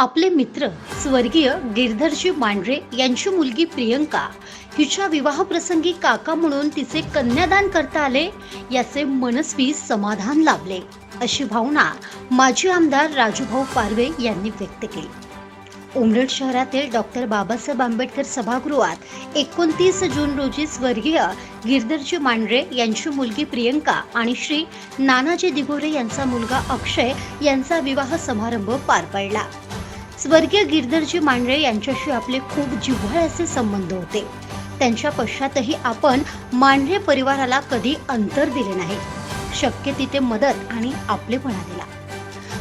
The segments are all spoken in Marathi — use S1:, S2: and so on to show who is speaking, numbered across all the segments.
S1: आपले मित्र स्वर्गीय गिरधरजी मांढरे यांची मुलगी प्रियंका हिच्या विवाहप्रसंगी काका म्हणून तिचे कन्यादान करता आले याचे मनस्वी समाधान लाभले अशी भावना माजी आमदार राजूभाऊ पारवे यांनी व्यक्त केली. उमरेड शहरातील डॉक्टर बाबासाहेब आंबेडकर सभागृहात एकोणतीस जून रोजी स्वर्गीय गिरधरजी मांढरे यांची मुलगी प्रियंका आणि श्री नानाजी दिघोरे यांचा मुलगा अक्षय यांचा विवाह समारंभ पार पडला. स्वर्गीय गिरधरजी मांढरे यांच्याशी आपले खूप जिव्हाळ्याचे संबंध होते. त्यांच्या पश्चातही आपण मांढरे परिवाराला कधी अंतर दिले नाही. शक्य तिथे मदत आणि आपलेपणा दिला.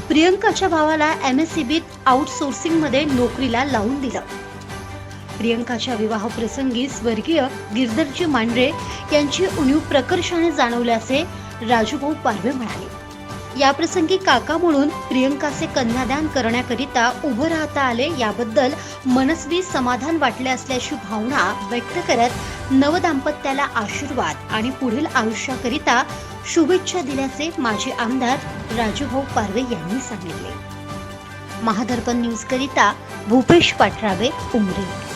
S1: प्रियंकाच्या भावाला एम एस सी बीत आउटसोर्सिंगमध्ये नोकरीला लावून दिलं. प्रियंकाच्या विवाहप्रसंगी स्वर्गीय गिरधरजी मांढरे यांची उणीव प्रकर्षाने जाणवल्याचे राजूभाऊ पारवे म्हणाले. याप्रसंगी काका म्हणून प्रियंकाचे कन्यादान करण्याकरिता उभं राहता आले याबद्दल मनस्वी समाधान वाटले असल्याची भावना व्यक्त करत नवदाम्पत्याला आशीर्वाद आणि पुढील आयुष्याकरिता शुभेच्छा दिल्याचे माजी आमदार राजूभाऊ पारवे यांनी सांगितले. महादर्पण न्यूज करिता भूपेश पाठरावे उमरे.